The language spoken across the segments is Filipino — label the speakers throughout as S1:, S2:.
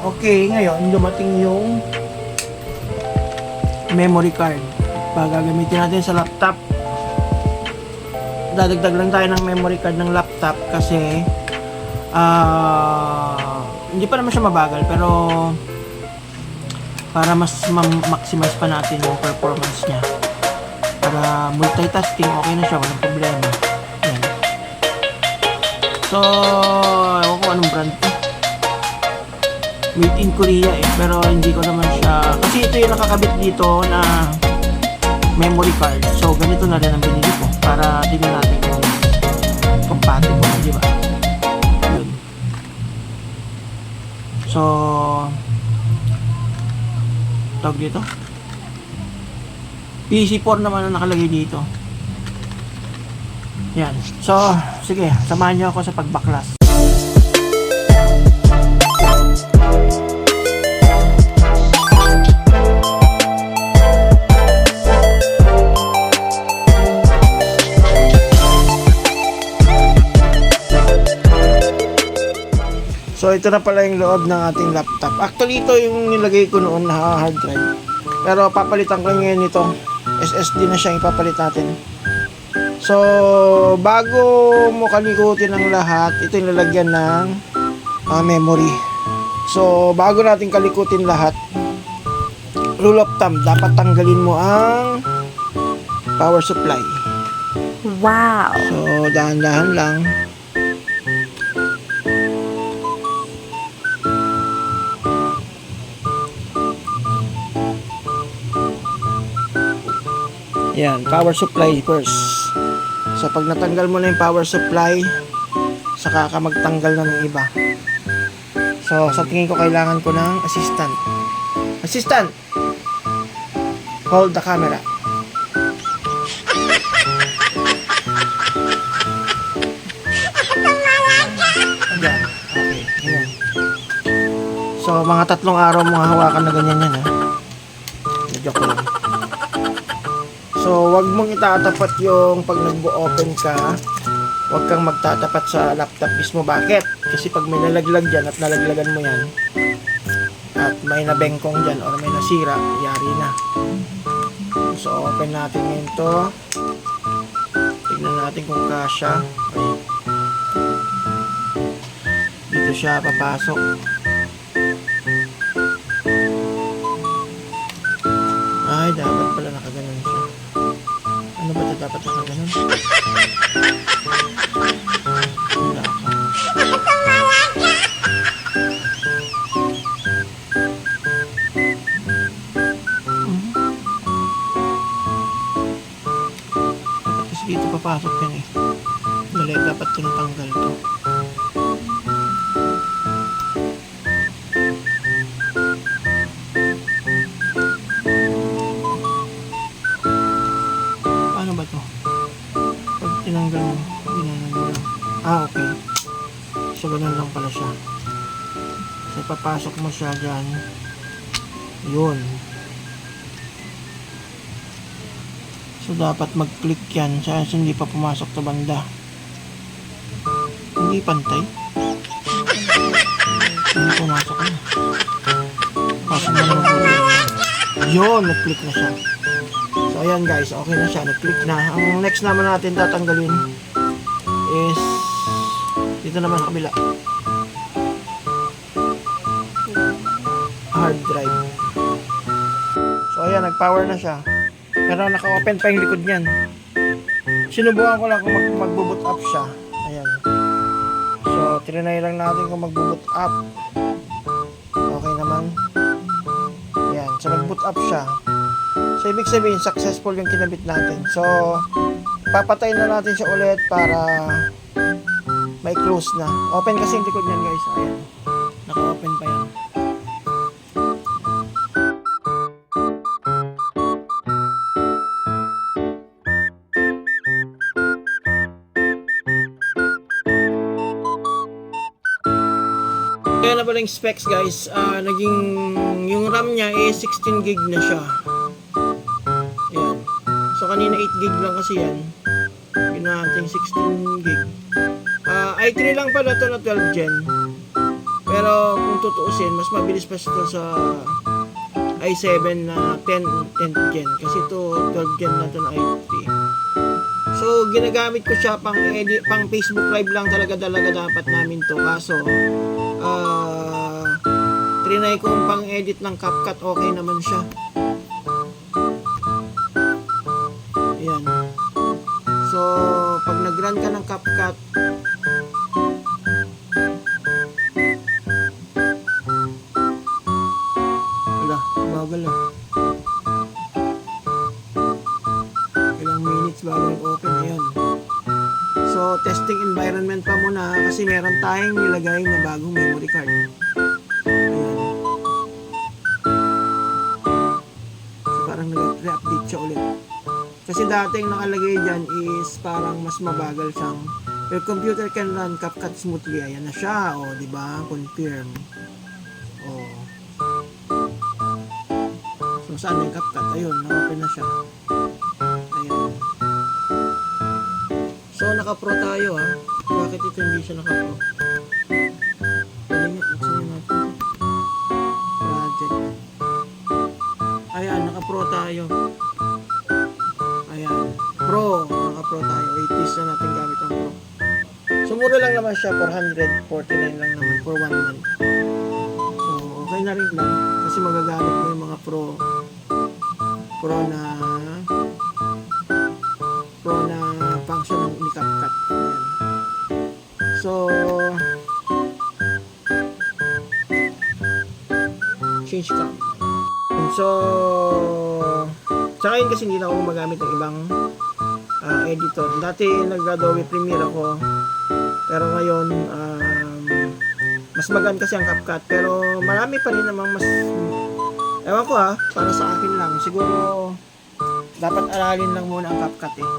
S1: Okay, ngayon dumating yung memory card. Pag gagamitin natin sa laptop, dadagdag lang tayo ng memory card ng laptop kasi ah hindi pa naman siya mabagal pero para mas ma-maximize pa natin yung performance niya. Para multitasking, okay na siya, walang problema. Yan. So, ewan ko anong brand. Made in Korea eh, pero hindi ko naman siya... Kasi ito yung nakakabit dito na memory card. So, ganito na rin ang binili ko para tingnan natin kung compatible, di ba? Yun. So, tawag dito? PC4 naman ang nakalagay dito. Yan. So, sige, samahan niyo ako sa pagbaklas. So ito na pala yung loob ng ating laptop. Actually ito yung nilagay ko noon na hard drive. Pero papalitan ko ngayon ito. SSD na siya ipapalit natin. So bago mo kalikutin ang lahat, ito yung lalagyan ng ah, memory. So bago natin kalikutin lahat, rule of thumb, dapat tanggalin mo ang power supply.
S2: Wow.
S1: So dahan-dahan lang. Yan, power supply first. So pag natanggal mo na yung power supply, saka ka magtanggal na ng iba. So sa tingin ko kailangan ko ng assistant. Assistant! Hold the camera. Ayan. Okay. So, mga tatlong araw mo hawakan na ganyan yan, ha? Joke lang. So, wag mong itatapat yung pag nag-open ka, wag kang magtatapat sa laptop mismo. Bakit? Kasi pag may nalaglag dyan at nalaglagan mo yan, at may nabengkong dyan or may nasira, yari na. So, open natin ngayon to. Tignan natin kung kasha. Okay. Dito siya papasok. Ay, dapat pala siya. Ano ba ito dapat nakaganon? Wala ka. Mhm. Dapat kasi dito papasok yan eh. Mali, dapat tinatanggal to. Tinanggal mo, lang. Ah, okay. So, ganun lang pala siya. So, papasok mo siya dyan. Yun. So, dapat mag-click yan. Sa hindi pa pumasok to banda. Hindi pantay. Hindi pumasok na. Pasok na ulit. Yun, nag-click na siya. Ayan guys, okay na siya. Nag-click na. Ang next naman natin tatanggalin is dito naman sa kabila. Hard drive. So, ayan, nag-power na siya. Pero naka-open pa yung likod niyan. Sinubukan ko lang kung mag- mag-boot up siya. Ayan. So, trinay lang natin kung mag-boot up. Okay naman. Ayan. So, nag-boot up siya. So, ibig sabihin, successful yung kinabit natin. So, papatay na natin siya ulit para may close na. Open kasi yung likod niyan, guys. Ayan. Naka-open pa yan. Kaya na pala yung specs guys, ah, naging yung RAM niya eh 16 gig na siya. Kanina 8 gig lang kasi yan. Ginawa natin 16 gig. Ah, i3 lang pala to na 12 gen. Pero kung tutuusin, mas mabilis pa ito sa i7 na 10, 10th gen. Kasi ito 12 gen na ito na i3. So, ginagamit ko siya pang edit, pang Facebook Live lang talaga talaga dapat namin to. Kaso, ah, trinay ko pang edit ng CapCut, okay naman siya. Ayan. So, pag nag-run ka ng CapCut, wala, bagal ah. Ilang minutes bago nag-open, ayun. So, testing environment pa muna kasi meron tayong nilagay na bagong memory card. Ayan. So, parang nag-re-update siya ulit. Kasi dating nakalagay dyan is parang mas mabagal siyang Your computer can run CapCut smoothly. Ayan na siya. O, di ba? Confirm. O. So, saan yung CapCut? Ayun, na-open na siya. Ayan. So, naka-pro tayo ha. Bakit ito hindi siya naka-pro? Project. Ayan, naka-pro tayo. 80s na natin gamit ang pro. So, lang naman siya. 449 lang naman for one month. So, okay na rin lang. Kasi magagamit mo yung mga pro. Pro na pro na function ng ni CapCut. Ayan. So, change cam. So, sa kasi hindi na ako gumagamit ng ibang ah, editor. Dati nag-Adobe Premiere ako. Pero ngayon, um, mas magaan kasi ang CapCut. Pero marami pa rin namang mas... Ewan ko ha, para sa akin lang. Siguro, dapat aralin lang muna ang CapCut eh.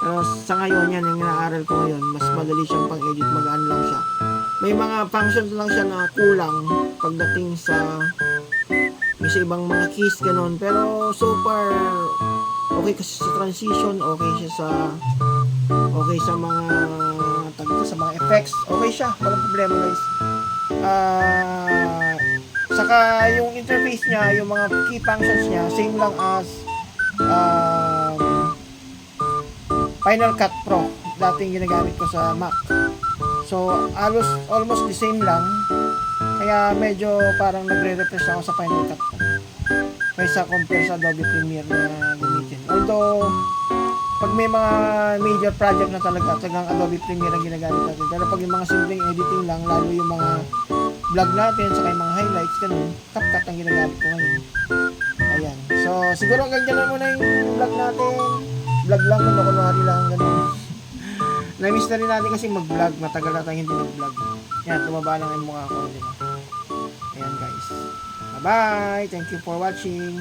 S1: Pero sa ngayon, yan yung inaaral ko ngayon. Mas madali siyang pang-edit, magaan lang siya. May mga functions lang siya na kulang pagdating sa may sa ibang mga keys ganun. Pero so far, okay kasi sa transition, okay siya sa okay sa mga tag sa mga effects, okay siya, walang problema guys. Ah, saka yung interface niya, yung mga key functions niya, same lang as um, Final Cut Pro, dating ginagamit ko sa Mac. So, alos, almost the same lang. Kaya medyo parang nagre-refresh ako sa Final Cut ko. Kaysa compare sa Adobe Premiere na Although, pag may mga major project na talaga, talagang Adobe Premiere ang ginagamit natin. Pero pag yung mga simpleng editing lang, lalo yung mga vlog natin, saka yung mga highlights, ganun, CapCut ang ginagamit ko ngayon. Ayan. So, siguro hanggang dyan na muna yung vlog natin. Vlog lang, kuno kunwari lang, ganun. Na-miss na rin natin kasi mag-vlog. Matagal na tayong hindi mag-vlog. Yan, tumaba lang yung mukha ko. Ayan guys. Bye-bye! Thank you for watching.